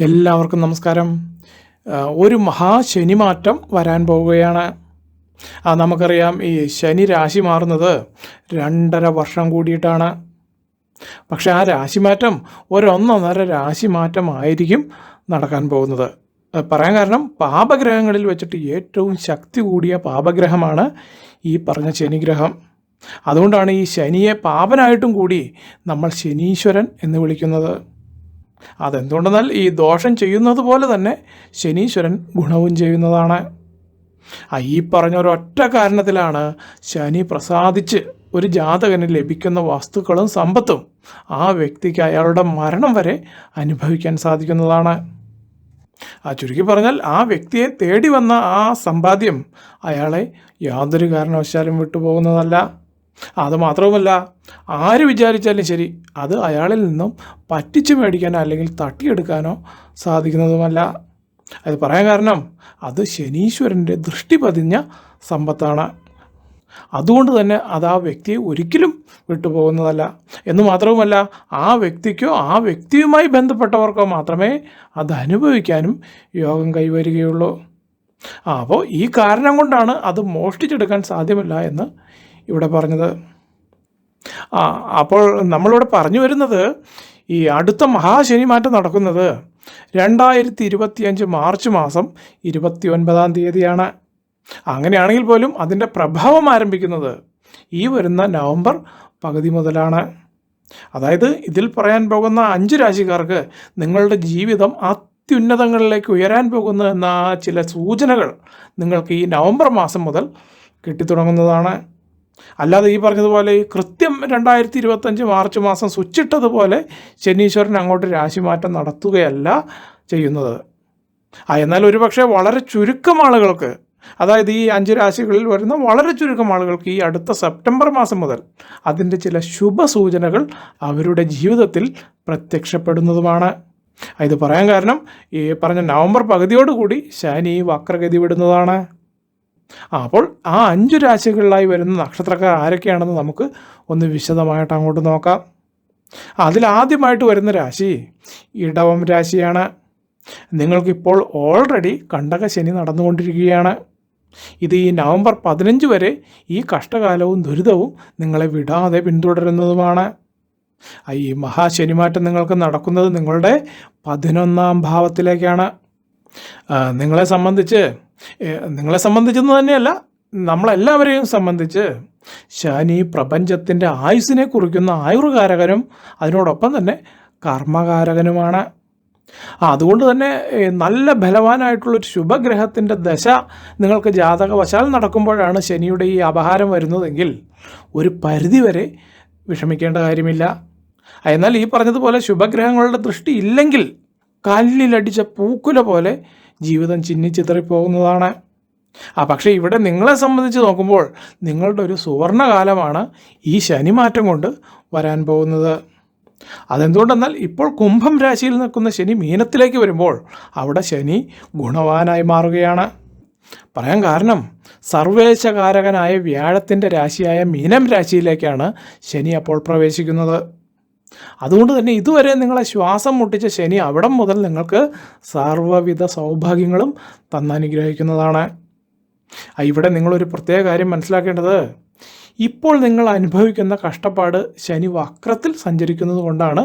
എല്ലാവർക്കും നമസ്കാരം. ഒരു മഹാശനി മാറ്റം വരാൻ പോവുകയാണ്. ആ നമുക്കറിയാം ഈ ശനി രാശി മാറുന്നത് രണ്ടര വർഷം കൂടിയിട്ടാണ്. പക്ഷെ ആ രാശി രാശിമാറ്റം ഒരൊന്നൊന്നര രാശിമാറ്റമായിരിക്കും നടക്കാൻ പോകുന്നത്. പറയാൻ കാരണം പാപഗ്രഹങ്ങളിൽ വെച്ചിട്ട് ഏറ്റവും ശക്തി കൂടിയ പാപഗ്രഹമാണ് ഈ പറഞ്ഞ ശനിഗ്രഹം. അതുകൊണ്ടാണ് ഈ ശനിയെ പാപനായിട്ടും കൂടി നമ്മൾ ശനീശ്വരൻ എന്ന് വിളിക്കുന്നത്. അതെന്തുകൊണ്ടെന്നാൽ ഈ ദോഷം ചെയ്യുന്നത് പോലെ തന്നെ ശനീശ്വരൻ ഗുണവും ചെയ്യുന്നതാണ്. ഈ പറഞ്ഞ ഒരൊറ്റ കാരണത്തിലാണ് ശനി പ്രസാദിച്ച് ഒരു ജാതകന് ലഭിക്കുന്ന വസ്തുക്കളും സമ്പത്തും ആ വ്യക്തിക്ക് അയാളുടെ മരണം വരെ അനുഭവിക്കാൻ സാധിക്കുന്നതാണ്. ആ ചുരുക്കി പറഞ്ഞാൽ ആ വ്യക്തിയെ തേടി വന്ന ആ സമ്പാദ്യം അയാളെ യാതൊരു കാരണവശാലും വിട്ടുപോകുന്നതല്ല. അത് മാത്രവുമല്ല ആര് വിചാരിച്ചാലും ശരി അത് അയാളിൽ നിന്നും പറ്റിച്ചു മേടിക്കാനോ അല്ലെങ്കിൽ തട്ടിയെടുക്കാനോ സാധിക്കുന്നതുമല്ല. അത് പറയാൻ കാരണം അത് ശനീശ്വരന്റെ ദൃഷ്ടി പതിഞ്ഞ സമ്പത്താണ്. അതുകൊണ്ട് തന്നെ അത് ആ വ്യക്തിയെ ഒരിക്കലും വിട്ടുപോകുന്നതല്ല. എന്ന് മാത്രവുമല്ല ആ വ്യക്തിക്കോ ആ വ്യക്തിയുമായി ബന്ധപ്പെട്ടവർക്കോ മാത്രമേ അത് അനുഭവിക്കാനും യോഗം കൈവരികയുള്ളൂ. അപ്പോൾ ഈ കാരണം കൊണ്ടാണ് അത് മോഷ്ടിച്ചെടുക്കാൻ സാധ്യമല്ല എന്ന് ഇവിടെ പറഞ്ഞത്. ആ അപ്പോൾ നമ്മളിവിടെ പറഞ്ഞു വരുന്നത് ഈ അടുത്ത മഹാശനി മാറ്റം നടക്കുന്നത് രണ്ടായിരത്തി ഇരുപത്തിയഞ്ച് മാർച്ച് മാസം ഇരുപത്തി ഒൻപതാം തീയതിയാണ്. അങ്ങനെയാണെങ്കിൽ പോലും അതിന്റെ പ്രഭാവം ആരംഭിക്കുന്നത് ഈ വരുന്ന നവംബർ പകുതി മുതലാണ്. അതായത് ഇതിൽ പറയാൻ പോകുന്ന അഞ്ച് രാശിക്കാർക്ക് നിങ്ങളുടെ ജീവിതം അത്യുന്നതങ്ങളിലേക്ക് ഉയരാൻ പോകുന്നു എന്ന ചില സൂചനകൾ നിങ്ങൾക്ക് ഈ നവംബർ മാസം മുതൽ കിട്ടിത്തുടങ്ങുന്നതാണ്. അല്ലാതെ ഈ പറഞ്ഞതുപോലെ ഈ കൃത്യം രണ്ടായിരത്തി ഇരുപത്തഞ്ച് മാർച്ച് മാസം സ്വിച്ചിട്ടതുപോലെ ശനീശ്വരൻ അങ്ങോട്ട് രാശിമാറ്റം നടത്തുകയല്ല ചെയ്യുന്നത്. ആ എന്നാൽ ഒരുപക്ഷെ വളരെ ചുരുക്കം ആളുകൾക്ക് അതായത് ഈ അഞ്ച് രാശികളിൽ വരുന്ന വളരെ ചുരുക്കം ആളുകൾക്ക് ഈ അടുത്ത സെപ്റ്റംബർ മാസം മുതൽ അതിന്റെ ചില ശുഭസൂചനകൾ അവരുടെ ജീവിതത്തിൽ പ്രത്യക്ഷപ്പെടുന്നതുമാണ്. ഇത് പറയാൻ കാരണം ഈ പറഞ്ഞ നവംബർ പകുതിയോടുകൂടി ശനി വക്രഗതി വിടുന്നതാണ്. അപ്പോൾ ആ അഞ്ച് രാശികളിലായി വരുന്ന നക്ഷത്രക്കാർ ആരൊക്കെയാണെന്ന് നമുക്ക് ഒന്ന് വിശദമായിട്ട് അങ്ങോട്ട് നോക്കാം. അതിലാദ്യമായിട്ട് വരുന്ന രാശി ഇടവം രാശിയാണ്. നിങ്ങൾക്കിപ്പോൾ ഓൾറെഡി കണ്ടക ശനി നടന്നുകൊണ്ടിരിക്കുകയാണ്. ഇത് ഈ നവംബർ പതിനഞ്ച് വരെ ഈ കഷ്ടകാലവും ദുരിതവും നിങ്ങളെ വിടാതെ പിന്തുടരുന്നതുമാണ്. ഈ മഹാശനിമാറ്റം നിങ്ങൾക്ക് നടക്കുന്നത് നിങ്ങളുടെ പതിനൊന്നാം ഭാവത്തിലേക്കാണ്. നിങ്ങളെ സംബന്ധിച്ച് നിങ്ങളെ സംബന്ധിച്ചെന്ന് തന്നെയല്ല നമ്മളെല്ലാവരെയും സംബന്ധിച്ച് ശനി പ്രപഞ്ചത്തിന്റെ ആയുസ്സിനെ കുറിക്കുന്ന ആയുർകാരകനും അതിനോടൊപ്പം തന്നെ കർമ്മകാരകനുമാണ്. അതുകൊണ്ട് തന്നെ നല്ല ബലവാനായിട്ടുള്ളൊരു ശുഭഗ്രഹത്തിന്റെ ദശ നിങ്ങൾക്ക് ജാതകവശാൽ നടക്കുമ്പോഴാണ് ശനിയുടെ ഈ അപഹാരം വരുന്നതെങ്കിൽ ഒരു പരിധിവരെ വിഷമിക്കേണ്ട കാര്യമില്ല. എന്നാൽ ഈ പറഞ്ഞതുപോലെ ശുഭഗ്രഹങ്ങളുടെ ദൃഷ്ടി ഇല്ലെങ്കിൽ കല്ലിലടിച്ച പൂക്കുല പോലെ ജീവിതം ചിന്നിച്ചിതറിപ്പോകുന്നതാണ്. ആ പക്ഷേ ഇവിടെ നിങ്ങളെ സംബന്ധിച്ച് നോക്കുമ്പോൾ നിങ്ങളുടെ ഒരു സുവർണകാലമാണ് ഈ ശനിമാറ്റം കൊണ്ട് വരാൻ പോകുന്നത്. അതെന്തുകൊണ്ടെന്നാൽ ഇപ്പോൾ കുംഭം രാശിയിൽ നിൽക്കുന്ന ശനി മീനത്തിലേക്ക് വരുമ്പോൾ അവിടെ ശനി ഗുണവാനായി മാറുകയാണ്. പറയാൻ കാരണം സർവേശകാരകനായ വ്യാഴത്തിന്റെ രാശിയായ മീനം രാശിയിലേക്കാണ് ശനി അപ്പോൾ പ്രവേശിക്കുന്നത്. അതുകൊണ്ട് തന്നെ ഇതുവരെ നിങ്ങളെ ശ്വാസം മുട്ടിച്ച ശനി അവിടം മുതൽ നിങ്ങൾക്ക് സർവവിധ സൗഭാഗ്യങ്ങളും തന്നനുഗ്രഹിക്കുന്നതാണ് ഇവിടെ നിങ്ങളൊരു പ്രത്യേക കാര്യം മനസ്സിലാക്കേണ്ടത്. ഇപ്പോൾ നിങ്ങൾ അനുഭവിക്കുന്ന കഷ്ടപ്പാട് ശനി വക്രത്തിൽ സഞ്ചരിക്കുന്നത് കൊണ്ടാണ്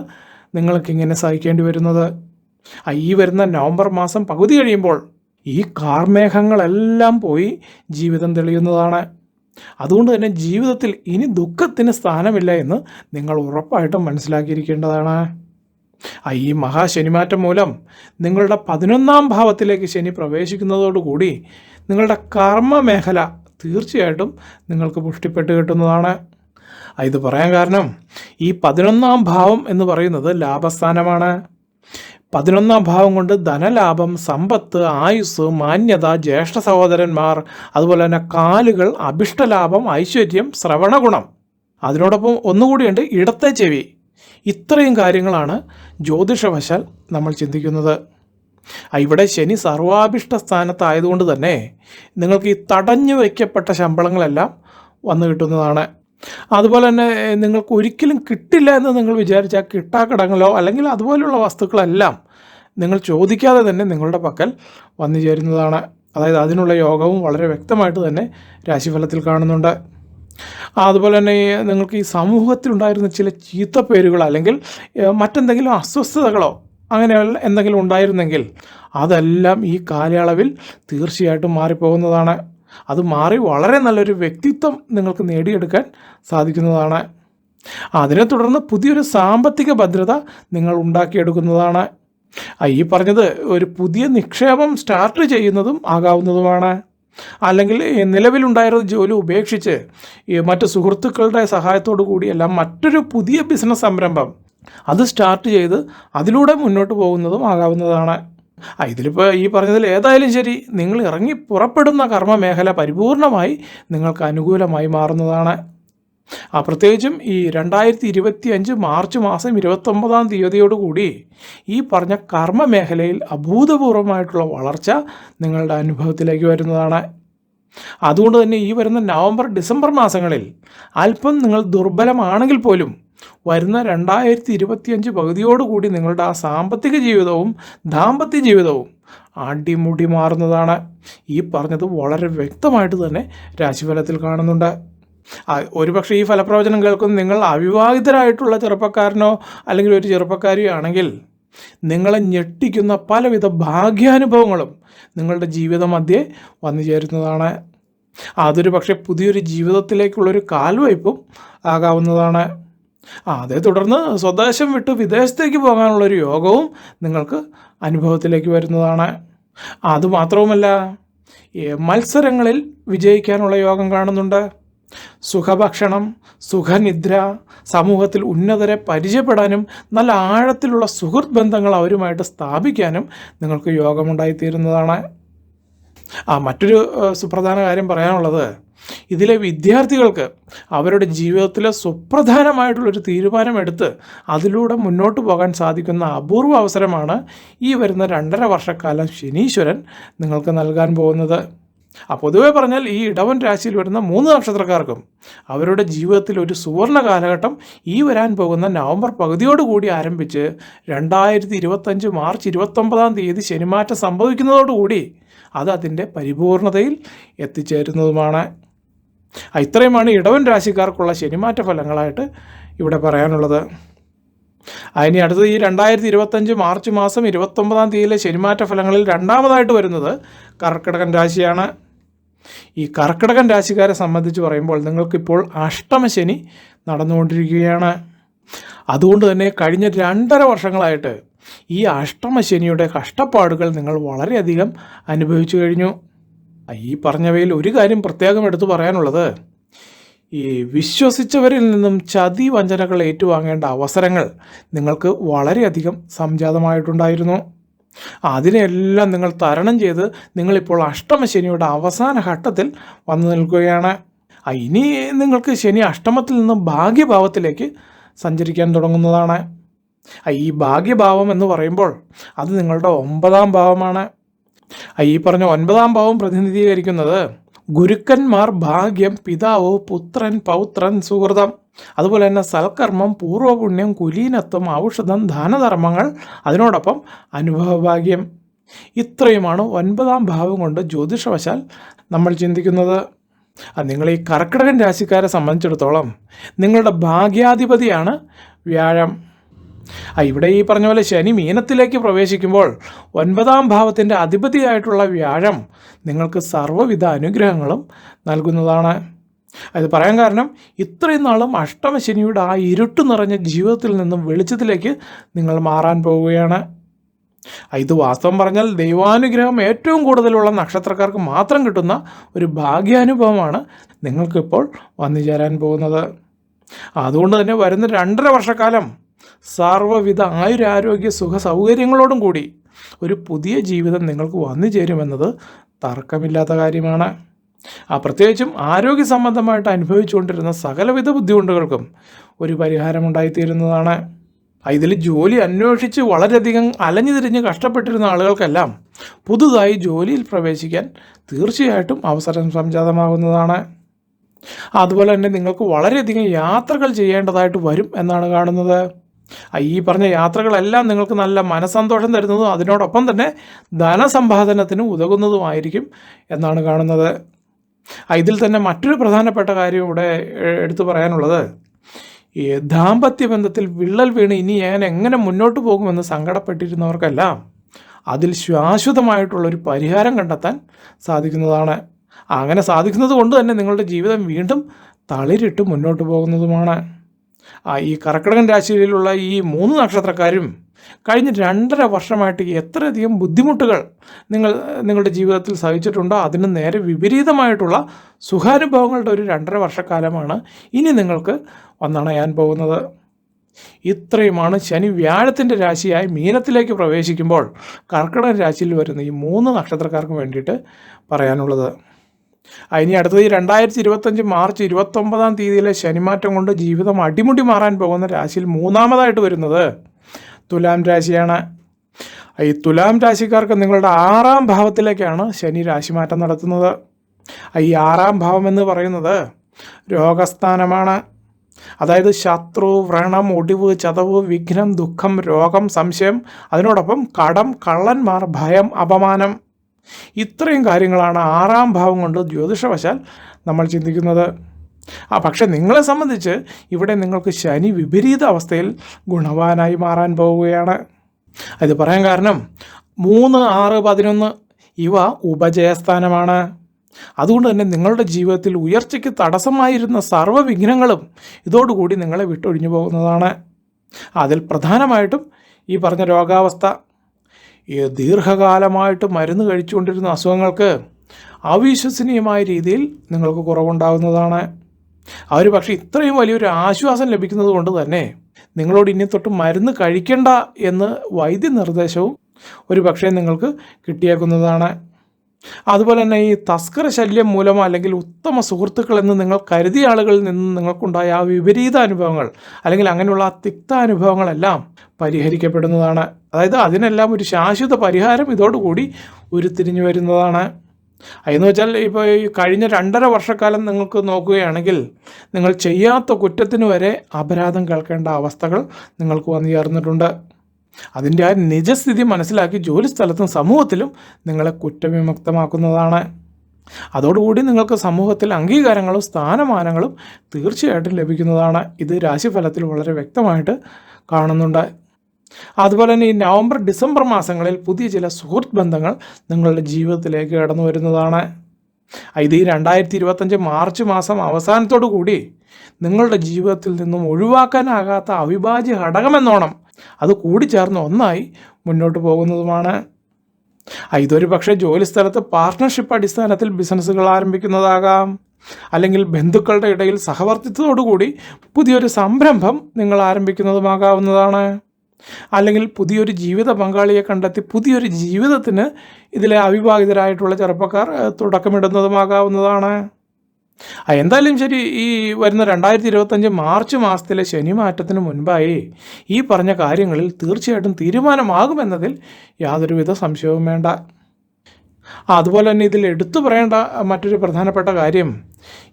നിങ്ങൾക്കിങ്ങനെ സഹിക്കേണ്ടി വരുന്നത്. ഈ വരുന്ന നവംബർ മാസം പകുതി കഴിയുമ്പോൾ ഈ കാർമേഘങ്ങളെല്ലാം പോയി ജീവിതം തെളിയുന്നതാണ്. അതുകൊണ്ട് തന്നെ ജീവിതത്തിൽ ഇനി ദുഃഖത്തിന് സ്ഥാനമില്ല എന്ന് നിങ്ങൾ ഉറപ്പായിട്ടും മനസ്സിലാക്കിയിരിക്കേണ്ടതാണ്. ഈ മഹാശനിമാറ്റം മൂലം നിങ്ങളുടെ പതിനൊന്നാം ഭാവത്തിലേക്ക് ശനി പ്രവേശിക്കുന്നതോടുകൂടി നിങ്ങളുടെ കർമ്മ മേഖല തീർച്ചയായിട്ടും നിങ്ങൾക്ക് പുഷ്ടിപ്പെട്ട് കിട്ടുന്നതാണ്. ഇത് പറയാൻ കാരണം ഈ പതിനൊന്നാം ഭാവം എന്ന് പറയുന്നത് ലാഭസ്ഥാനമാണ്. പതിനൊന്നാം ഭാവം കൊണ്ട് ധനലാഭം സമ്പത്ത് ആയുസ് മാന്യത ജ്യേഷ്ഠ സഹോദരന്മാർ അതുപോലെ തന്നെ കാലുകൾ അഭിഷ്ടലാഭം ഐശ്വര്യം ശ്രവണഗുണം. അതിനോടൊപ്പം ഒന്നുകൂടിയുണ്ട് ഇടത്തെ ചെവി. ഇത്രയും കാര്യങ്ങളാണ് ജ്യോതിഷവശാൽ നമ്മൾ ചിന്തിക്കുന്നത്. ഇവിടെ ശനി സർവാഭിഷ്ട സ്ഥാനത്തായതുകൊണ്ട് തന്നെ നിങ്ങൾക്ക് ഈ തടഞ്ഞു വയ്ക്കപ്പെട്ട ശമ്പളങ്ങളെല്ലാം വന്നു കിട്ടുന്നതാണ്. അതുപോലെ തന്നെ നിങ്ങൾക്ക് ഒരിക്കലും കിട്ടില്ല എന്ന് നിങ്ങൾ വിചാരിച്ചാൽ കിട്ടാക്കടങ്ങളോ അല്ലെങ്കിൽ അതുപോലെയുള്ള വസ്തുക്കളെല്ലാം നിങ്ങൾ ചോദിക്കാതെ തന്നെ നിങ്ങളുടെ പക്കൽ വന്നു ചേരുന്നതാണ്. അതായത് അതിനുള്ള യോഗവും വളരെ വ്യക്തമായിട്ട് തന്നെ രാശിഫലത്തിൽ കാണുന്നുണ്ട്. അതുപോലെ തന്നെ നിങ്ങൾക്ക് ഈ സമൂഹത്തിലുണ്ടായിരുന്ന ചില ചീത്ത പേരുകൾ അല്ലെങ്കിൽ മറ്റെന്തെങ്കിലും അസ്വസ്ഥതകളോ അങ്ങനെ എന്തെങ്കിലും ഉണ്ടായിരുന്നെങ്കിൽ അതെല്ലാം ഈ കാലയളവിൽ തീർച്ചയായിട്ടും മാറിപ്പോകുന്നതാണ്. അത് മാറി വളരെ നല്ലൊരു വ്യക്തിത്വം നിങ്ങൾക്ക് നേടിയെടുക്കാൻ സാധിക്കുന്നതാണ്. അതിനെ തുടർന്ന് പുതിയൊരു സാമ്പത്തിക ഭദ്രത നിങ്ങൾ ഉണ്ടാക്കിയെടുക്കുന്നതാണ്. ഈ പറഞ്ഞത് ഒരു പുതിയ നിക്ഷേപം സ്റ്റാർട്ട് ചെയ്യുന്നതും ആകാവുന്നതുമാണ്. അല്ലെങ്കിൽ നിലവിലുണ്ടായിരുന്ന ജോലി ഉപേക്ഷിച്ച് മറ്റ് സുഹൃത്തുക്കളുടെ സഹായത്തോടു കൂടിയല്ല മറ്റൊരു പുതിയ ബിസിനസ് സംരംഭം അത് സ്റ്റാർട്ട് ചെയ്ത് അതിലൂടെ മുന്നോട്ട് പോകുന്നതും ആകാവുന്നതാണ്. ആ ഇതിലിപ്പോൾ ഈ പറഞ്ഞതിൽ ഏതായാലും ശരി. നിങ്ങൾ ഇറങ്ങി പുറപ്പെടുന്ന കർമ്മ മേഖല പരിപൂർണമായി നിങ്ങൾക്ക് അനുകൂലമായി മാറുന്നതാണ്. ആ പ്രത്യേകിച്ചും ഈ രണ്ടായിരത്തി ഇരുപത്തി അഞ്ച് മാർച്ച് മാസം ഇരുപത്തൊമ്പതാം തീയതിയോടുകൂടി ഈ പറഞ്ഞ കർമ്മ മേഖലയിൽ അഭൂതപൂർവമായിട്ടുള്ള വളർച്ച നിങ്ങളുടെ അനുഭവത്തിലേക്ക് വരുന്നതാണ്. അതുകൊണ്ട് തന്നെ ഈ വരുന്ന നവംബർ ഡിസംബർ മാസങ്ങളിൽ അല്പം നിങ്ങൾ ദുർബലമാണെങ്കിൽ പോലും വരുന്ന രണ്ടായിരത്തി ഇരുപത്തിയഞ്ച് പകുതിയോടുകൂടി നിങ്ങളുടെ ആ സാമ്പത്തിക ജീവിതവും ദാമ്പത്യ ജീവിതവും അടിമുടി മാറുന്നതാണ്. ഈ പറഞ്ഞത് വളരെ വ്യക്തമായിട്ട് തന്നെ രാശിഫലത്തിൽ കാണുന്നുണ്ട്. ഒരുപക്ഷെ ഈ ഫലപ്രവചനം കേൾക്കുന്ന നിങ്ങൾ അവിവാഹിതരായിട്ടുള്ള ചെറുപ്പക്കാരനോ അല്ലെങ്കിൽ ഒരു ചെറുപ്പക്കാരിയോ ആണെങ്കിൽ നിങ്ങളെ ഞെട്ടിക്കുന്ന പലവിധ ഭാഗ്യാനുഭവങ്ങളും നിങ്ങളുടെ ജീവിത മധ്യേ വന്നു ചേരുന്നതാണ്. അതൊരു പക്ഷേ പുതിയൊരു ജീവിതത്തിലേക്കുള്ളൊരു കാൽവയ്പും ആകാവുന്നതാണ്. ആ അതേ തുടർന്ന് സ്വദേശം വിട്ട് വിദേശത്തേക്ക് പോകാനുള്ളൊരു യോഗവും നിങ്ങൾക്ക് അനുഭവത്തിലേക്ക് വരുന്നതാണ്. അതുമാത്രവുമല്ല മത്സരങ്ങളിൽ വിജയിക്കാനുള്ള യോഗം കാണുന്നുണ്ട്. സുഖഭക്ഷണം സുഖനിദ്ര സമൂഹത്തിൽ ഉന്നതരെ പരിചയപ്പെടാനും നല്ല ആഴത്തിലുള്ള സുഹൃത്ത് ബന്ധങ്ങൾ അവരുമായിട്ട് സ്ഥാപിക്കാനും നിങ്ങൾക്ക് യോഗമുണ്ടായിത്തീരുന്നതാണ് ആ മറ്റൊരു സുപ്രധാന കാര്യം പറയാനുള്ളത് ഇതിലെ വിദ്യാർത്ഥികൾക്ക് അവരുടെ ജീവിതത്തിലെ സുപ്രധാനമായിട്ടുള്ളൊരു തീരുമാനമെടുത്ത് അതിലൂടെ മുന്നോട്ട് പോകാൻ സാധിക്കുന്ന അപൂർവ അവസരമാണ് ഈ വരുന്ന രണ്ടര വർഷക്കാലം ശനീശ്വരൻ നിങ്ങൾക്ക് നൽകാൻ പോകുന്നത്. പൊതുവെ പറഞ്ഞാൽ ഈ ഇടവൻ രാശിയിൽ വരുന്ന മൂന്ന് നക്ഷത്രക്കാർക്കും അവരുടെ ജീവിതത്തിൽ ഒരു സുവർണ കാലഘട്ടം ഈ വരാൻ പോകുന്ന നവംബർ പകുതിയോടുകൂടി ആരംഭിച്ച് രണ്ടായിരത്തി ഇരുപത്തഞ്ച് മാർച്ച് ഇരുപത്തൊമ്പതാം തീയതി ശനിമാറ്റം സംഭവിക്കുന്നതോടുകൂടി അത് അതിന്റെ പരിപൂർണതയിൽ എത്തിച്ചേരുന്നതുമാണ്. ഇത്രയുമാണ് ഇടവൻ രാശിക്കാർക്കുള്ള ശനിമാറ്റ ഫലങ്ങളായിട്ട് ഇവിടെ പറയാനുള്ളത്. അതിനി അടുത്തത് ഈ രണ്ടായിരത്തി ഇരുപത്തഞ്ച് മാർച്ച് മാസം ഇരുപത്തൊമ്പതാം തീയതിയിലെ ശനിമാറ്റ ഫലങ്ങളിൽ രണ്ടാമതായിട്ട് വരുന്നത് കർക്കിടകൻ രാശിയാണ്. ഈ കർക്കിടകൻ രാശിക്കാരെ സംബന്ധിച്ച് പറയുമ്പോൾ നിങ്ങൾക്കിപ്പോൾ അഷ്ടമശനി നടന്നുകൊണ്ടിരിക്കുകയാണ്. അതുകൊണ്ട് തന്നെ കഴിഞ്ഞ രണ്ടര വർഷങ്ങളായിട്ട് ഈ അഷ്ടമശനിയുടെ കഷ്ടപ്പാടുകൾ നിങ്ങൾ വളരെയധികം അനുഭവിച്ചു കഴിഞ്ഞു. ഈ പറഞ്ഞവയിൽ ഒരു കാര്യം പ്രത്യേകം എടുത്തു പറയാനുള്ളത്. ഈ വിശ്വസിച്ചവരിൽ നിന്നും ചതി വഞ്ചനകൾ ഏറ്റുവാങ്ങേണ്ട അവസരങ്ങൾ നിങ്ങൾക്ക് വളരെയധികം സംജാതമായിട്ടുണ്ടായിരുന്നു. അതിനെല്ലാം നിങ്ങൾ തരണം ചെയ്ത് നിങ്ങളിപ്പോൾ അഷ്ടമശനിയുടെ അവസാന ഘട്ടത്തിൽ വന്നു നിൽക്കുകയാണ്. ഇനി നിങ്ങൾക്ക് ശനി അഷ്ടമത്തിൽ നിന്നും ഭാഗ്യഭാവത്തിലേക്ക് സഞ്ചരിക്കാൻ തുടങ്ങുന്നതാണ്. ഈ ഭാഗ്യഭാവം എന്ന് പറയുമ്പോൾ അത് നിങ്ങളുടെ ഒമ്പതാം ഭാവമാണ്. ഈ പറഞ്ഞ ഒൻപതാം ഭാവം പ്രതിനിധീകരിക്കുന്നത് ഗുരുക്കന്മാർ ഭാഗ്യം പിതാവ് പുത്രൻ പൗത്രൻ സുഹൃതം. അതുപോലെ തന്നെ സൽക്കർമ്മം പൂർവപുണ്യം കുലീനത്വം ഔഷധം ദാനധർമ്മങ്ങൾ അതിനോടൊപ്പം അനുഭവഭാഗ്യം. ഇത്രയുമാണ് ഒൻപതാം ഭാവം കൊണ്ട് ജ്യോതിഷവശാൽ നമ്മൾ ചിന്തിക്കുന്നത്. നിങ്ങൾ ഈ കർക്കിടകൻ രാശിക്കാരെ സംബന്ധിച്ചിടത്തോളം നിങ്ങളുടെ ഭാഗ്യാധിപതിയാണ് വ്യാഴം. ആ ഇവിടെ ഈ പറഞ്ഞ പോലെ ശനി മീനത്തിലേക്ക് പ്രവേശിക്കുമ്പോൾ ഒൻപതാം ഭാവത്തിന്റെ അധിപതിയായിട്ടുള്ള വ്യാഴം നിങ്ങൾക്ക് സർവവിധ അനുഗ്രഹങ്ങളും നൽകുന്നതാണ്. അത് പറയാൻ കാരണം ഇത്രയും നാളും അഷ്ടമശനിയുടെ ആ ഇരുട്ട് നിറഞ്ഞ ജീവിതത്തിൽ നിന്നും വെളിച്ചത്തിലേക്ക് നിങ്ങൾ മാറാൻ പോവുകയാണ്. ഇത് വാസ്തവം പറഞ്ഞാൽ ദൈവാനുഗ്രഹം ഏറ്റവും കൂടുതലുള്ള നക്ഷത്രക്കാർക്ക് മാത്രം കിട്ടുന്ന ഒരു ഭാഗ്യാനുഭവമാണ് നിങ്ങൾക്കിപ്പോൾ വന്നു ചേരാൻ പോകുന്നത്. അതുകൊണ്ട് തന്നെ വരുന്ന രണ്ടര വർഷക്കാലം സർവവിധ ആയുരാരോഗ്യ സുഖ സൗകര്യങ്ങളോടും കൂടി ഒരു പുതിയ ജീവിതം നിങ്ങൾക്ക് വന്നു ചേരുമെന്നത് തർക്കമില്ലാത്ത കാര്യമാണ്. ആ പ്രത്യേകിച്ചും ആരോഗ്യ സംബന്ധമായിട്ട് അനുഭവിച്ചുകൊണ്ടിരുന്ന സകലവിധ ബുദ്ധിമുട്ടുകൾക്കും ഒരു പരിഹാരമുണ്ടായിത്തീരുന്നതാണ്. ഇതിൽ ജോലി അന്വേഷിച്ച് വളരെയധികം അലഞ്ഞു തിരിഞ്ഞ് കഷ്ടപ്പെട്ടിരുന്ന ആളുകൾക്കെല്ലാം പുതുതായി ജോലിയിൽ പ്രവേശിക്കാൻ തീർച്ചയായിട്ടും അവസരം സംജാതമാകുന്നതാണ്. അതുപോലെ തന്നെ നിങ്ങൾക്ക് വളരെയധികം യാത്രകൾ ചെയ്യേണ്ടതായിട്ട് വരും എന്നാണ് കാണുന്നത്. ഈ പറഞ്ഞ യാത്രകളെല്ലാം നിങ്ങൾക്ക് നല്ല മനസ്സന്തോഷം തരുന്നതും അതിനോടൊപ്പം തന്നെ ധനസമ്പാദനത്തിന് ഉതകുന്നതുമായിരിക്കും എന്നാണ് കാണുന്നത്. ഇതിൽ തന്നെ മറ്റൊരു പ്രധാനപ്പെട്ട കാര്യം ഇവിടെ എടുത്തു പറയാനുള്ളത്. ഈ ദാമ്പത്യ ബന്ധത്തിൽ വിള്ളൽ വീണ് ഇനി ഞാൻ എങ്ങനെ മുന്നോട്ട് പോകുമെന്ന് സങ്കടപ്പെട്ടിരുന്നവർക്കെല്ലാം അതിൽ ശാശ്വതമായിട്ടുള്ളൊരു പരിഹാരം കണ്ടെത്താൻ സാധിക്കുന്നതാണ്. അങ്ങനെ സാധിക്കുന്നത് കൊണ്ട് തന്നെ നിങ്ങളുടെ ജീവിതം വീണ്ടും തളിരിട്ട് മുന്നോട്ട് പോകുന്നതുമാണ്. ഈ കർക്കിടകൻ രാശിയിലുള്ള ഈ മൂന്ന് നക്ഷത്രക്കാരും കഴിഞ്ഞ രണ്ടര വർഷമായിട്ട് എത്രയധികം ബുദ്ധിമുട്ടുകൾ നിങ്ങൾ നിങ്ങളുടെ ജീവിതത്തിൽ സഹിച്ചിട്ടുണ്ടോ? അതിന് നേരെ വിപരീതമായിട്ടുള്ള സുഖാനുഭവങ്ങളുടെ ഒരു രണ്ടര വർഷക്കാലമാണ് ഇനി നിങ്ങൾക്ക് വന്നണയാൻ പോകുന്നത്. ഇത്രയുമാണ് ശനി വ്യാഴത്തിന്റെ രാശിയായി മീനത്തിലേക്ക് പ്രവേശിക്കുമ്പോൾ കർക്കിടക രാശിയിൽ വരുന്ന ഈ മൂന്ന് നക്ഷത്രക്കാർക്കും വേണ്ടിയിട്ട് പറയാനുള്ളത്. ആ, ഇനി അടുത്തത് രണ്ടായിരത്തി ഇരുപത്തഞ്ച് മാർച്ച് ഇരുപത്തൊമ്പതാം തീയതിയിലെ ശനിമാറ്റം കൊണ്ട് ജീവിതം അടിമുടി മാറാൻ പോകുന്ന രാശിയിൽ മൂന്നാമതായിട്ട് വരുന്നത് തുലാം രാശിയാണ്. ഈ തുലാം രാശിക്കാർക്ക് നിങ്ങളുടെ ആറാം ഭാവത്തിലേക്കാണ് ശനി രാശിമാറ്റം നടത്തുന്നത്. ഈ ആറാം ഭാവം എന്ന് പറയുന്നത് രോഗസ്ഥാനമാണ്. അതായത് ശത്രു വ്രണം ഒടിവ് ചതവ് വിഘ്നം ദുഃഖം രോഗം സംശയം അതിനോടൊപ്പം കടം കള്ളന്മാർ ഭയം അപമാനം. ഇത്രയും കാര്യങ്ങളാണ് ആറാം ഭാവം കൊണ്ട് ജ്യോതിഷവശാൽ നമ്മൾ ചിന്തിക്കുന്നത്. ആ പക്ഷെ നിങ്ങളെ സംബന്ധിച്ച് ഇവിടെ നിങ്ങൾക്ക് ശനി വിപരീത അവസ്ഥയിൽ ഗുണവാനായി മാറാൻ പോവുകയാണ്. അത് പറയാൻ കാരണം മൂന്ന് ആറ് പതിനൊന്ന് ഇവ ഉപജയസ്ഥാനമാണ്. അതുകൊണ്ട് തന്നെ നിങ്ങളുടെ ജീവിതത്തിൽ ഉയർച്ചയ്ക്ക് തടസ്സമായിരുന്ന സർവ വിഘ്നങ്ങളും ഇതോടുകൂടി നിങ്ങളെ വിട്ടൊഴിഞ്ഞു പോകുന്നതാണ്. അതിൽ പ്രധാനമായിട്ടും ഈ പറഞ്ഞ രോഗാവസ്ഥ ഈ ദീർഘകാലമായിട്ട് മരുന്ന് കഴിച്ചുകൊണ്ടിരുന്ന അസുഖങ്ങൾക്ക് അവിശ്വസനീയമായ രീതിയിൽ നിങ്ങൾക്ക് കുറവുണ്ടാകുന്നതാണ്. അവർ പക്ഷേ ഇത്രയും വലിയൊരു ആശ്വാസം ലഭിക്കുന്നത് കൊണ്ട് തന്നെ നിങ്ങളോട് ഇനി തൊട്ട് മരുന്ന് കഴിക്കണ്ട എന്ന് വൈദ്യ നിർദ്ദേശവും ഒരു പക്ഷേ നിങ്ങൾക്ക് കിട്ടിയേക്കുന്നതാണ്. അതുപോലെ തന്നെ ഈ തസ്കര ശല്യം മൂലമോ അല്ലെങ്കിൽ ഉത്തമ സുഹൃത്തുക്കൾ എന്ന് നിങ്ങൾ കരുതിയ ആളുകളിൽ നിന്ന് നിങ്ങൾക്കുണ്ടായ ആ വിപരീത അനുഭവങ്ങൾ അല്ലെങ്കിൽ അങ്ങനെയുള്ള ആ തിക്ത അനുഭവങ്ങളെല്ലാം പരിഹരിക്കപ്പെടുന്നതാണ്. അതായത് അതിനെല്ലാം ഒരു ശാശ്വത പരിഹാരം ഇതോടുകൂടി ഉരുത്തിരിഞ്ഞു വരുന്നതാണ്. എന്ന് വെച്ചാൽ ഇപ്പോൾ ഈ കഴിഞ്ഞ രണ്ടര വർഷക്കാലം നിങ്ങൾക്ക് നോക്കുകയാണെങ്കിൽ നിങ്ങൾ ചെയ്യാത്ത കുറ്റത്തിന് വരെ അപരാധം കേൾക്കേണ്ട അവസ്ഥകൾ നിങ്ങൾക്ക് വന്നു ചേർന്നിട്ടുണ്ട്. അതിന്റെ ആ നിജസ്ഥിതി മനസ്സിലാക്കി ജോലി സ്ഥലത്തും സമൂഹത്തിലും നിങ്ങളെ കുറ്റവിമുക്തമാക്കുന്നതാണ്. അതോടുകൂടി നിങ്ങൾക്ക് സമൂഹത്തിൽ അംഗീകാരങ്ങളും സ്ഥാനമാനങ്ങളും തീർച്ചയായിട്ടും ലഭിക്കുന്നതാണ്. ഇത് രാശിഫലത്തിൽ വളരെ വ്യക്തമായിട്ട് കാണുന്നുണ്ട്. അതുപോലെ തന്നെ ഈ നവംബർ ഡിസംബർ മാസങ്ങളിൽ പുതിയ ചില സുഹൃത്ത് ബന്ധങ്ങൾ നിങ്ങളുടെ ജീവിതത്തിലേക്ക് കടന്നു വരുന്നതാണ്. ഇത് ഈ രണ്ടായിരത്തി ഇരുപത്തഞ്ച് മാർച്ച് മാസം അവസാനത്തോടു കൂടി നിങ്ങളുടെ ജീവിതത്തിൽ നിന്നും ഒഴിവാക്കാനാകാത്ത അവിഭാജ്യ ഘടകമെന്നോണം അത് കൂടിച്ചേർന്ന് ഒന്നായി മുന്നോട്ട് പോകുന്നതുമാണ്. ഇതൊരു പക്ഷേ ജോലി സ്ഥലത്ത് പാർട്ട്ണർഷിപ്പ് അടിസ്ഥാനത്തിൽ ബിസിനസ്സുകൾ ആരംഭിക്കുന്നതാകാം. അല്ലെങ്കിൽ ബന്ധുക്കളുടെ ഇടയിൽ സഹവർത്തിത്വത്തോടുകൂടി പുതിയൊരു സംരംഭം നിങ്ങൾ ആരംഭിക്കുന്നതുമാകാവുന്നതാണ്. അല്ലെങ്കിൽ പുതിയൊരു ജീവിത പങ്കാളിയെ കണ്ടെത്തി പുതിയൊരു ജീവിതത്തിന് ഇതിലെ അവിവാഹിതരായിട്ടുള്ള ചെറുപ്പക്കാർ തുടക്കമിടുന്നതുമാകാവുന്നതാണ്. എന്തായാലും ശരി ഈ വരുന്ന രണ്ടായിരത്തി ഇരുപത്തഞ്ച് മാർച്ച് മാസത്തിലെ ശനിമാറ്റത്തിന് മുൻപായി ഈ പറഞ്ഞ കാര്യങ്ങളിൽ തീർച്ചയായിട്ടും തീരുമാനമാകുമെന്നതിൽ യാതൊരുവിധ സംശയവും വേണ്ട. അതുപോലെ തന്നെ ഇതിൽ എടുത്തു പറയേണ്ട മറ്റൊരു പ്രധാനപ്പെട്ട കാര്യം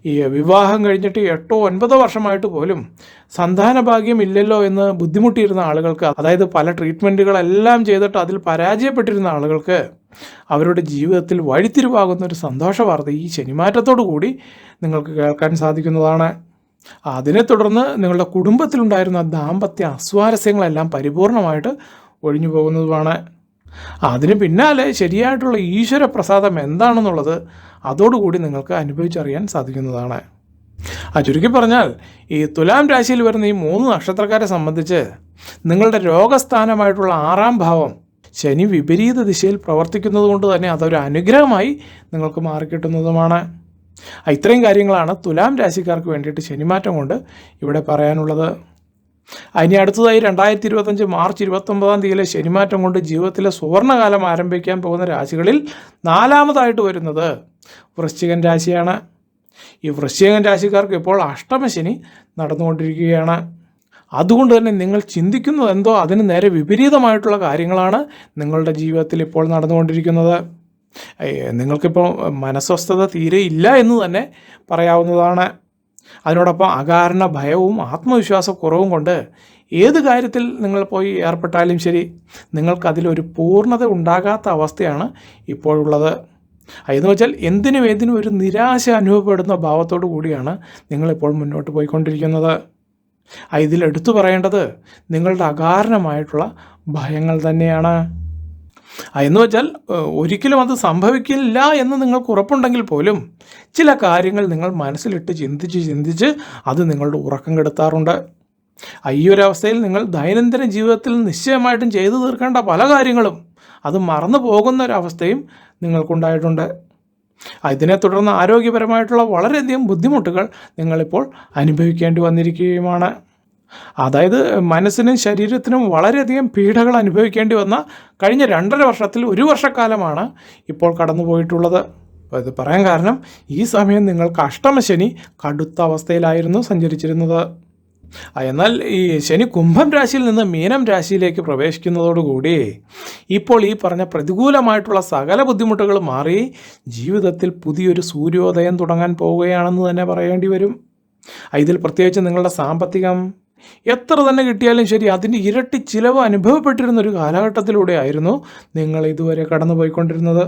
ഈ വിവാഹം കഴിഞ്ഞിട്ട് എട്ടോ ഒൻപതോ വർഷമായിട്ട് പോലും സന്താന ഭാഗ്യം ഇല്ലല്ലോ എന്ന് ബുദ്ധിമുട്ടിയിരുന്ന ആളുകൾക്ക് അതായത് പല ട്രീറ്റ്മെന്റുകളെല്ലാം ചെയ്തിട്ട് അതിൽ പരാജയപ്പെട്ടിരുന്ന ആളുകൾക്ക് അവരുടെ ജീവിതത്തിൽ വഴിത്തിരിവാകുന്ന ഒരു സന്തോഷ വാർത്ത ഈ ശനിമാറ്റത്തോടു കൂടി നിങ്ങൾക്ക് കേൾക്കാൻ സാധിക്കുന്നതാണ്. അതിനെ തുടർന്ന് നിങ്ങളുടെ കുടുംബത്തിലുണ്ടായിരുന്ന ദാമ്പത്യ അസ്വാരസ്യങ്ങളെല്ലാം പരിപൂർണമായിട്ട് ഒഴിഞ്ഞു പോകുന്നതുമാണ് അതിന് പിന്നാലെ ശരിയായിട്ടുള്ള ഈശ്വര പ്രസാദം എന്താണെന്നുള്ളത് അതോടുകൂടി നിങ്ങൾക്ക് അനുഭവിച്ചറിയാൻ സാധിക്കുന്നതാണ്. ആ ചുരുക്കി പറഞ്ഞാൽ ഈ തുലാം രാശിയിൽ വരുന്ന ഈ മൂന്ന് നക്ഷത്രക്കാരെ സംബന്ധിച്ച് നിങ്ങളുടെ രോഗസ്ഥാനമായിട്ടുള്ള ആറാം ഭാവം ശനി വിപരീത ദിശയിൽ പ്രവർത്തിക്കുന്നത് കൊണ്ട് തന്നെ അതൊരു അനുഗ്രഹമായി നിങ്ങൾക്ക് മാറിക്കിട്ടുന്നതുമാണ്. ഇത്രയും കാര്യങ്ങളാണ് തുലാം രാശിക്കാർക്ക് വേണ്ടിയിട്ട് ശനിമാറ്റം കൊണ്ട് ഇവിടെ പറയാനുള്ളത്. ഇനി അടുത്തതായി രണ്ടായിരത്തി ഇരുപത്തഞ്ച് മാർച്ച് ഇരുപത്തൊമ്പതാം തീയതിയിലെ ശനിമാറ്റം കൊണ്ട് ജീവിതത്തിലെ സുവർണകാലം ആരംഭിക്കാൻ പോകുന്ന രാശികളിൽ നാലാമതായിട്ട് വരുന്നത് വൃശ്ചികൻ രാശിയാണ്. ഈ വൃശ്ചികൻ രാശിക്കാർക്ക് ഇപ്പോൾ അഷ്ടമശനി നടന്നുകൊണ്ടിരിക്കുകയാണ്. അതുകൊണ്ട് തന്നെ നിങ്ങൾ ചിന്തിക്കുന്നത് എന്തോ അതിന് നേരെ വിപരീതമായിട്ടുള്ള കാര്യങ്ങളാണ് നിങ്ങളുടെ ജീവിതത്തിൽ ഇപ്പോൾ നടന്നുകൊണ്ടിരിക്കുന്നത്. നിങ്ങൾക്കിപ്പോൾ മനസ്വസ്ഥത തീരെ ഇല്ല എന്ന് തന്നെ പറയാവുന്നതാണ്. അതിനോടൊപ്പം അകാരണ ഭയവും ആത്മവിശ്വാസക്കുറവും കൊണ്ട് ഏത് കാര്യത്തിൽ നിങ്ങൾ പോയി ഏർപ്പെട്ടാലും ശരി നിങ്ങൾക്കതിലൊരു പൂർണത ഉണ്ടാകാത്ത അവസ്ഥയാണ് ഇപ്പോഴുള്ളത്. എന്ന് വെച്ചാൽ എന്തിനും ഏതിനും ഒരു നിരാശ അനുഭവപ്പെടുന്ന ഭാവത്തോടു കൂടിയാണ് നിങ്ങളിപ്പോൾ മുന്നോട്ട് പോയിക്കൊണ്ടിരിക്കുന്നത്. ഇതിലെടുത്തു പറയേണ്ടത് നിങ്ങളുടെ അകാരണമായിട്ടുള്ള ഭയങ്ങൾ തന്നെയാണ്. എന്ന് വെച്ചാൽ ഒരിക്കലും അത് സംഭവിക്കില്ല എന്ന് നിങ്ങൾക്ക് ഉറപ്പുണ്ടെങ്കിൽ പോലും ചില കാര്യങ്ങൾ നിങ്ങൾ മനസ്സിലിട്ട് ചിന്തിച്ച് ചിന്തിച്ച് അത് നിങ്ങളുടെ ഉറക്കം കെടുത്താറുണ്ട്. ഈ ഒരു അവസ്ഥയിൽ നിങ്ങൾ ദൈനംദിന ജീവിതത്തിൽ നിശ്ചയമായിട്ടും ചെയ്തു തീർക്കേണ്ട പല കാര്യങ്ങളും അത് മറന്നു പോകുന്ന ഒരവസ്ഥയും നിങ്ങൾക്കുണ്ടായിട്ടുണ്ട്. ഇതിനെ തുടർന്ന് ആരോഗ്യപരമായിട്ടുള്ള വളരെയധികം ബുദ്ധിമുട്ടുകൾ നിങ്ങളിപ്പോൾ അനുഭവിക്കേണ്ടി വന്നിരിക്കുകയുമാണ്. അതായത് മനസ്സിനും ശരീരത്തിനും വളരെയധികം പീഡകൾ അനുഭവിക്കേണ്ടി വന്ന കഴിഞ്ഞ രണ്ടര വർഷത്തിൽ ഒരു വർഷക്കാലമാണ് ഇപ്പോൾ കടന്നു പോയിട്ടുള്ളത് ഇത് പറയാൻ കാരണം ഈ സമയം നിങ്ങൾക്ക് അഷ്ടമശനി കടുത്ത അവസ്ഥയിലായിരുന്നു സഞ്ചരിച്ചിരുന്നത്. എന്നാൽ ഈ ശനി കുംഭം രാശിയിൽ നിന്ന് മീനം രാശിയിലേക്ക് പ്രവേശിക്കുന്നതോടുകൂടി ഇപ്പോൾ ഈ പറഞ്ഞ പ്രതികൂലമായിട്ടുള്ള സകല ബുദ്ധിമുട്ടുകൾ മാറി ജീവിതത്തിൽ പുതിയൊരു സൂര്യോദയം തുടങ്ങാൻ പോവുകയാണെന്ന് തന്നെ പറയേണ്ടി വരും. ഇതിൽ പ്രത്യേകിച്ച് നിങ്ങളുടെ സാമ്പത്തികം എത്ര തന്നെ കിട്ടിയാലും ശരി അതിന്റെ ഇരട്ടി ചിലവ് അനുഭവപ്പെട്ടിരുന്ന ഒരു കാലഘട്ടത്തിലൂടെ ആയിരുന്നു നിങ്ങൾ ഇതുവരെ കടന്നു പോയിക്കൊണ്ടിരുന്നത്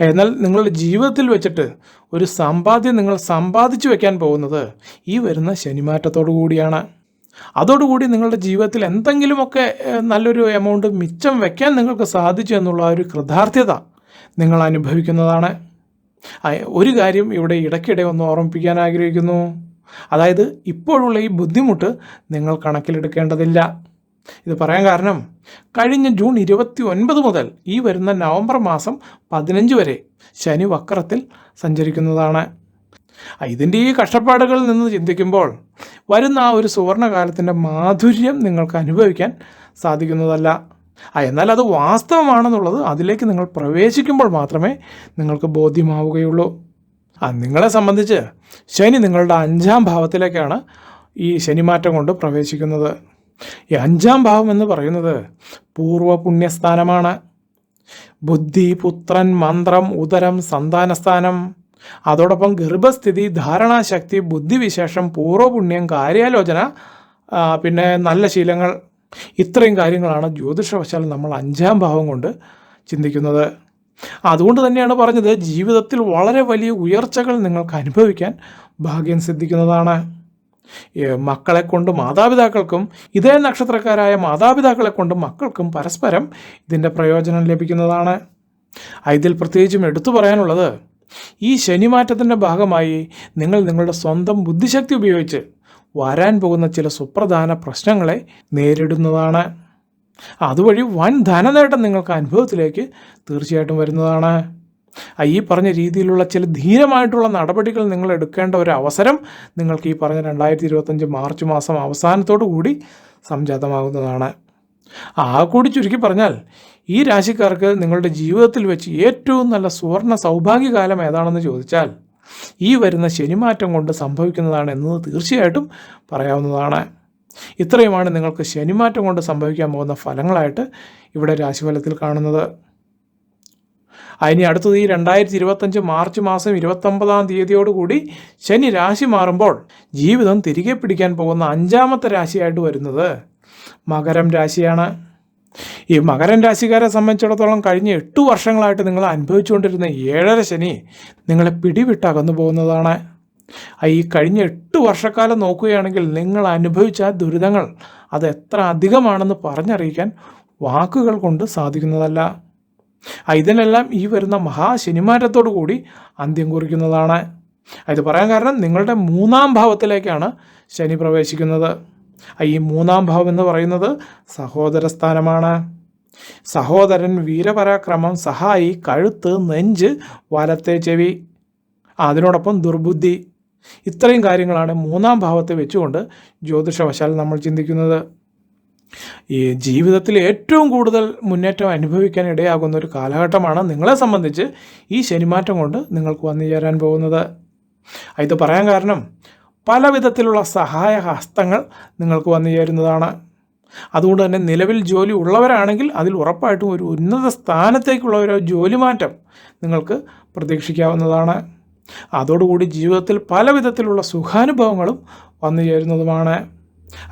എന്നാൽ നിങ്ങളുടെ ജീവിതത്തിൽ വെച്ചിട്ട് ഒരു സമ്പാദ്യം നിങ്ങൾ സമ്പാദിച്ചു വെക്കാൻ പോകുന്നത് ഈ വരുന്ന ശനിമാറ്റത്തോടു കൂടിയാണ്. അതോടുകൂടി നിങ്ങളുടെ ജീവിതത്തിൽ എന്തെങ്കിലുമൊക്കെ നല്ലൊരു എമൗണ്ട് മിച്ചം വെക്കാൻ നിങ്ങൾക്ക് സാധിച്ചു എന്നുള്ള ഒരു കൃതാർത്ഥ്യത നിങ്ങൾ അനുഭവിക്കുന്നതാണ്. ഒരു കാര്യം ഇവിടെ ഇടയ്ക്കിടെ ഒന്ന് ഓർമ്മിപ്പിക്കാൻ ആഗ്രഹിക്കുന്നു. അതായത് ഇപ്പോഴുള്ള ഈ ബുദ്ധിമുട്ട് നിങ്ങൾ കണക്കിലെടുക്കേണ്ടതില്ല. ഇത് പറയാൻ കാരണം കഴിഞ്ഞ ജൂൺ ഇരുപത്തി ഒൻപത് മുതൽ ഈ വരുന്ന നവംബർ മാസം പതിനഞ്ച് വരെ ശനി വക്രത്തിൽ സഞ്ചരിക്കുന്നതാണ്. ഇതിന്റെ ഈ കഷ്ടപ്പാടുകളിൽ നിന്ന് ചിന്തിക്കുമ്പോൾ വരുന്ന ആ ഒരു സുവർണകാലത്തിന്റെ മാധുര്യം നിങ്ങൾക്ക് അനുഭവിക്കാൻ സാധിക്കുന്നതല്ല. എന്നാൽ അത് വാസ്തവമാണെന്നുള്ളത് അതിലേക്ക് നിങ്ങൾ പ്രവേശിക്കുമ്പോൾ മാത്രമേ നിങ്ങൾക്ക് ബോധ്യമാവുകയുള്ളൂ. ആ നിങ്ങളെ സംബന്ധിച്ച് ശനി നിങ്ങളുടെ അഞ്ചാം ഭാവത്തിലേക്കാണ് ഈ ശനിമാറ്റം കൊണ്ട് പ്രവേശിക്കുന്നത്. ഈ അഞ്ചാം ഭാവം എന്ന് പറയുന്നത് പൂർവ പുണ്യസ്ഥാനമാണ് ബുദ്ധി പുത്രൻ മന്ത്രം ഉദരം സന്താനസ്ഥാനം അതോടൊപ്പം ഗർഭസ്ഥിതി ധാരണാശക്തി ബുദ്ധിവിശേഷം പൂർവപുണ്യം കാര്യാലോചന പിന്നെ നല്ല ശീലങ്ങൾ. ഇത്രയും കാര്യങ്ങളാണ് ജ്യോതിഷവശാൽ നമ്മൾ അഞ്ചാം ഭാവം കൊണ്ട് ചിന്തിക്കുന്നത്. അതുകൊണ്ട് തന്നെയാണ് പറഞ്ഞത് ജീവിതത്തിൽ വളരെ വലിയ ഉയർച്ചകൾ നിങ്ങൾക്ക് അനുഭവിക്കാൻ ഭാഗ്യം സിദ്ധിക്കുന്നതാണ്. മക്കളെ കൊണ്ട് മാതാപിതാക്കൾക്കും ഇതേ നക്ഷത്രക്കാരായ മാതാപിതാക്കളെ കൊണ്ട് മക്കൾക്കും പരസ്പരം ഇതിന്റെ പ്രയോജനം ലഭിക്കുന്നതാണ്. ഇതിൽ പ്രത്യേകിച്ചും എടുത്തു പറയാനുള്ളത് ഈ ശനിമാറ്റത്തിന്റെ ഭാഗമായി നിങ്ങൾ നിങ്ങളുടെ സ്വന്തം ബുദ്ധിശക്തി ഉപയോഗിച്ച് വരാൻ പോകുന്ന ചില സുപ്രധാന പ്രശ്നങ്ങളെ നേരിടുന്നതാണ്. അതുവഴി വൻ ധനനേട്ടം നിങ്ങൾക്ക് അനുഭവത്തിലേക്ക് തീർച്ചയായിട്ടും വരുന്നതാണ്. ഈ പറഞ്ഞ രീതിയിലുള്ള ചില ധീരമായിട്ടുള്ള നടപടികൾ നിങ്ങൾ എടുക്കേണ്ട ഒരു അവസരം നിങ്ങൾക്ക് ഈ പറഞ്ഞ രണ്ടായിരത്തി ഇരുപത്തഞ്ച് മാർച്ച് മാസം അവസാനത്തോടു കൂടി സംജാതമാകുന്നതാണ്. ആ കൂടി ചുരുക്കി പറഞ്ഞാൽ ഈ രാശിക്കാർക്ക് നിങ്ങളുടെ ജീവിതത്തിൽ വെച്ച് ഏറ്റവും നല്ല സുവർണ സൗഭാഗ്യകാലം ഏതാണെന്ന് ചോദിച്ചാൽ ഈ വരുന്ന ശനിമാറ്റം കൊണ്ട് സംഭവിക്കുന്നതാണ് എന്നത് തീർച്ചയായിട്ടും പറയാവുന്നതാണ്. ഇത്രയുമാണ് നിങ്ങൾക്ക് ശനിമാറ്റം കൊണ്ട് സംഭവിക്കാൻ പോകുന്ന ഫലങ്ങളായിട്ട് ഇവിടെ രാശിഫലത്തിൽ കാണുന്നത്. അതിനി അടുത്തത് ഈ രണ്ടായിരത്തി ഇരുപത്തഞ്ച് മാർച്ച് മാസം ഇരുപത്തൊമ്പതാം തീയതിയോടുകൂടി ശനി രാശി മാറുമ്പോൾ ജീവിതം തിരികെ പിടിക്കാൻ പോകുന്ന അഞ്ചാമത്തെ രാശിയായിട്ട് വരുന്നത് മകരം രാശിയാണ്. ഈ മകരം രാശിക്കാരെ സംബന്ധിച്ചിടത്തോളം കഴിഞ്ഞ എട്ട് വർഷങ്ങളായിട്ട് നിങ്ങൾ അനുഭവിച്ചുകൊണ്ടിരുന്ന ഏഴര ശനി നിങ്ങളെ പിടിവിട്ടകന്നു പോകുന്നതാണ്. ഈ കഴിഞ്ഞ എട്ട് വർഷക്കാലം നോക്കുകയാണെങ്കിൽ നിങ്ങൾ അനുഭവിച്ച ആ ദുരിതങ്ങൾ അത് എത്ര അധികമാണെന്ന് പറഞ്ഞറിയിക്കാൻ വാക്കുകൾ കൊണ്ട് സാധിക്കുന്നതല്ല. ഇതിനെല്ലാം ഈ വരുന്ന മഹാശനിമാറ്റത്തോടു കൂടി അന്ത്യം കുറിക്കുന്നതാണ്. ഇത് പറയാൻ കാരണം നിങ്ങളുടെ മൂന്നാം ഭാവത്തിലേക്കാണ് ശനി പ്രവേശിക്കുന്നത്. ഈ മൂന്നാം ഭാവം എന്ന് പറയുന്നത് സഹോദര സ്ഥാനമാണ്. സഹോദരൻ വീരപരാക്രമം സഹായി കഴുത്ത് നെഞ്ച് വലത്തെ ചെവി അതിനോടൊപ്പം ദുർബുദ്ധി ഇത്രയും കാര്യങ്ങളാണ് മൂന്നാം ഭാവത്തെ വെച്ചുകൊണ്ട് ജ്യോതിഷവശാൽ നമ്മൾ ചിന്തിക്കുന്നത്. ഈ ജീവിതത്തിൽ ഏറ്റവും കൂടുതൽ മുന്നേറ്റം അനുഭവിക്കാൻ ഇടയാകുന്ന ഒരു കാലഘട്ടമാണ് നിങ്ങളെ സംബന്ധിച്ച് ഈ ശനിമാറ്റം കൊണ്ട് നിങ്ങൾക്ക് വന്നു ചേരാൻ പോകുന്നത്. ഇത് പറയാൻ കാരണം പല വിധത്തിലുള്ള സഹായ ഹസ്തങ്ങൾ നിങ്ങൾക്ക് വന്നു ചേരുന്നതാണ്. അതുകൊണ്ട് തന്നെ നിലവിൽ ജോലി ഉള്ളവരാണെങ്കിൽ അതിൽ ഉറപ്പായിട്ടും ഒരു ഉന്നത സ്ഥാനത്തേക്കുള്ള ഒരു ജോലി മാറ്റം നിങ്ങൾക്ക് പ്രതീക്ഷിക്കാവുന്നതാണ്. അതോടുകൂടി ജീവിതത്തിൽ പല വിധത്തിലുള്ള സുഖാനുഭവങ്ങളും വന്നു ചേരുന്നതുമാണ്.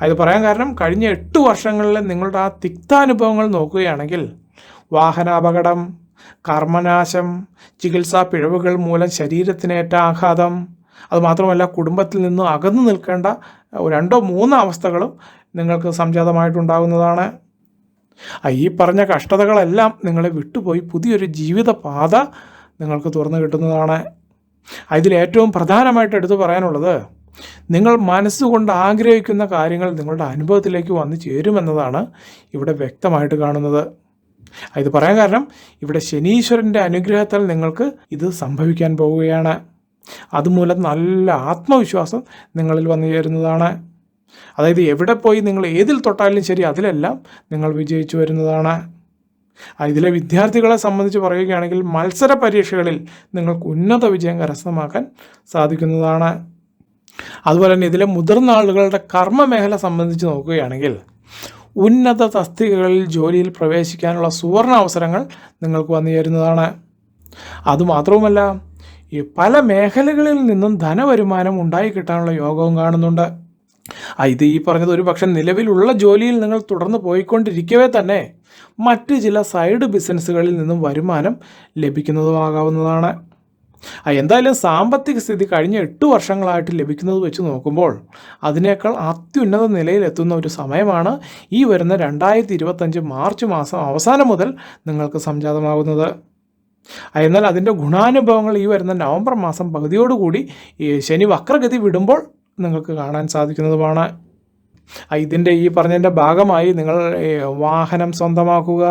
അത് പറയാൻ കാരണം കഴിഞ്ഞ എട്ട് വർഷങ്ങളിലെ നിങ്ങളുടെ ആ തിക്താനുഭവങ്ങൾ നോക്കുകയാണെങ്കിൽ വാഹനാപകടം കർമ്മനാശം ചികിത്സാ പിഴവുകൾ മൂലം ശരീരത്തിനേറ്റ ആഘാതം അതുമാത്രമല്ല കുടുംബത്തിൽ നിന്നും അകന്നു നിൽക്കേണ്ട രണ്ടോ മൂന്നോ അവസ്ഥകളും നിങ്ങൾക്ക് സംജാതമായിട്ടുണ്ടാകുന്നതാണ്. ഈ പറഞ്ഞ കഷ്ടതകളെല്ലാം നിങ്ങളെ വിട്ടുപോയി പുതിയൊരു ജീവിതപാത നിങ്ങൾക്ക് തുറന്നു കിട്ടുന്നതാണ്. ഏറ്റവും പ്രധാനമായിട്ട് എടുത്തു പറയാനുള്ളത് നിങ്ങൾ മനസ്സുകൊണ്ട് ആഗ്രഹിക്കുന്ന കാര്യങ്ങൾ നിങ്ങളുടെ അനുഭവത്തിലേക്ക് വന്നു ചേരുമെന്നതാണ് ഇവിടെ വ്യക്തമായിട്ട് കാണുന്നത്. ഇത് പറയാൻ കാരണം ഇവിടെ ശനീശ്വരന്റെ അനുഗ്രഹത്താൽ നിങ്ങൾക്ക് ഇത് സംഭവിക്കാൻ പോവുകയാണ്. അതുമൂലം നല്ല ആത്മവിശ്വാസം നിങ്ങളിൽ വന്നു ചേരുന്നതാണ്. അതായത് എവിടെ പോയി നിങ്ങൾ ഏതിൽ തൊട്ടാലും ശരി അതിലെല്ലാം നിങ്ങൾ വിജയിച്ചു വരുന്നതാണ്. ഇതിലെ വിദ്യാർത്ഥികളെ സംബന്ധിച്ച് പറയുകയാണെങ്കിൽ മത്സര പരീക്ഷകളിൽ നിങ്ങൾക്ക് ഉന്നത വിജയം കരസ്ഥമാക്കാൻ സാധിക്കുന്നതാണ്. അതുപോലെ തന്നെ ഇതിലെ മുതിർന്ന ആളുകളുടെ കർമ്മ മേഖല സംബന്ധിച്ച് നോക്കുകയാണെങ്കിൽ ഉന്നത തസ്തികകളിൽ ജോലിയിൽ പ്രവേശിക്കാനുള്ള സുവർണ അവസരങ്ങൾ നിങ്ങൾക്ക് വന്നു ചേരുന്നതാണ്. അതുമാത്രവുമല്ല ഈ പല മേഖലകളിൽ നിന്നും ധനവരുമാനം ഉണ്ടായി കിട്ടാനുള്ള യോഗവും കാണുന്നുണ്ട്. ഇത് ഈ പറഞ്ഞത് ഒരു പക്ഷേ നിലവിലുള്ള ജോലിയിൽ നിങ്ങൾ തുടർന്ന് പോയിക്കൊണ്ടിരിക്കവേ തന്നെ മറ്റ് ചില സൈഡ് ബിസിനസ്സുകളിൽ നിന്നും വരുമാനം ലഭിക്കുന്നതുമാകാവുന്നതാണ്. എന്തായാലും സാമ്പത്തിക സ്ഥിതി കഴിഞ്ഞ എട്ട് വർഷങ്ങളായിട്ട് ലഭിക്കുന്നത് വെച്ച് നോക്കുമ്പോൾ അതിനേക്കാൾ അത്യുന്നത നിലയിലെത്തുന്ന ഒരു സമയമാണ് ഈ വരുന്ന രണ്ടായിരത്തി ഇരുപത്തഞ്ച് മാർച്ച് മാസം അവസാനം മുതൽ നിങ്ങൾക്ക് സംജാതമാകുന്നത്. എന്നാൽ അതിന്റെ ഗുണാനുഭവങ്ങൾ ഈ വരുന്ന നവംബർ മാസം പകുതിയോടുകൂടി ശനി വക്രഗതി വിടുമ്പോൾ നിങ്ങൾക്ക് കാണാൻ സാധിക്കുന്നതുമാണ്. ഇതിന്റെ ഈ പറഞ്ഞതിന്റെ ഭാഗമായി നിങ്ങൾ വാഹനം സ്വന്തമാക്കുക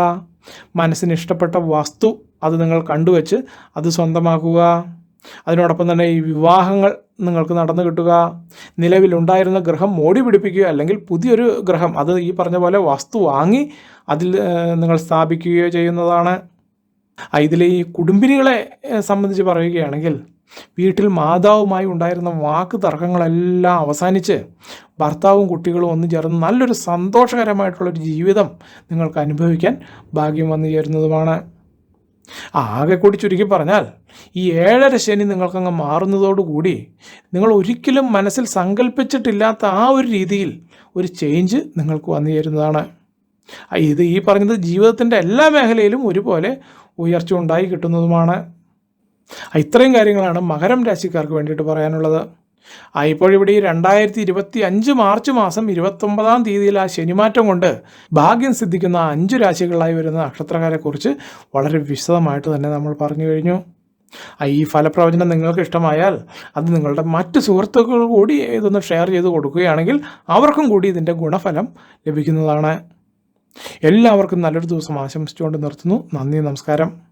മനസ്സിന് ഇഷ്ടപ്പെട്ട വസ്തു അത് നിങ്ങൾ കണ്ടുവച്ച് അത് സ്വന്തമാക്കുക. അതിനോടൊപ്പം തന്നെ ഈ വിവാഹങ്ങൾ നിങ്ങൾക്ക് നടന്നു കിട്ടുക. നിലവിലുണ്ടായിരുന്ന ഗ്രഹം മോടി പിടിപ്പിക്കുക അല്ലെങ്കിൽ പുതിയൊരു ഗ്രഹം അത് ഈ പറഞ്ഞ പോലെ വസ്തു വാങ്ങി അതിൽ നിങ്ങൾ സ്ഥാപിക്കുകയോ ചെയ്യുന്നതാണ്. ഇതിൽ ഈ കുടുംബിനികളെ സംബന്ധിച്ച് പറയുകയാണെങ്കിൽ വീട്ടിൽ മാതാവുമായി ഉണ്ടായിരുന്ന വാക്ക് തർക്കങ്ങളെല്ലാം അവസാനിച്ച് ഭർത്താവും കുട്ടികളും ഒന്നു ചേർന്ന് നല്ലൊരു സന്തോഷകരമായിട്ടുള്ളൊരു ജീവിതം നിങ്ങൾക്ക് അനുഭവിക്കാൻ ഭാഗ്യം വന്നു ചേരുന്നതുമാണ്. ആകെ കൂടി ചുരുക്കി പറഞ്ഞാൽ ഈ ഏഴര ശനി നിങ്ങൾക്കങ്ങ് മാറുന്നതോടുകൂടി നിങ്ങൾ ഒരിക്കലും മനസ്സിൽ സങ്കല്പിച്ചിട്ടില്ലാത്ത ആ ഒരു രീതിയിൽ ഒരു ചേഞ്ച് നിങ്ങൾക്ക് വന്നു ചേരുന്നതാണ്. ഇത് ഈ പറഞ്ഞത് ജീവിതത്തിന്റെ എല്ലാ മേഖലയിലും ഒരുപോലെ ഉയർച്ച ഉണ്ടായി കിട്ടുന്നതുമാണ്. ഇത്രയും കാര്യങ്ങളാണ് മകരം രാശിക്കാർക്ക് വേണ്ടിയിട്ട് പറയാനുള്ളത്. ആ ഇപ്പോഴിവിടെ ഈ രണ്ടായിരത്തി ഇരുപത്തി അഞ്ച് മാർച്ച് മാസം ഇരുപത്തൊമ്പതാം തീയതിയിൽ ആ ശനിമാറ്റം കൊണ്ട് ഭാഗ്യം സിദ്ധിക്കുന്ന അഞ്ച് രാശികളായി വരുന്ന നക്ഷത്രക്കാരെക്കുറിച്ച് വളരെ വിശദമായിട്ട് തന്നെ നമ്മൾ പറഞ്ഞു കഴിഞ്ഞു. ഈ ഫലപ്രവചനം നിങ്ങൾക്ക് ഇഷ്ടമായാൽ അത് നിങ്ങളുടെ മറ്റ് സുഹൃത്തുക്കൾ കൂടി ഇതൊന്ന് ഷെയർ ചെയ്ത് കൊടുക്കുകയാണെങ്കിൽ അവർക്കും കൂടി ഇതിന്റെ ഗുണഫലം ലഭിക്കുന്നതാണ്. എല്ലാവർക്കും നല്ലൊരു ദിവസം ആശംസിച്ചുകൊണ്ട് നിർത്തുന്നു. നന്ദി നമസ്കാരം.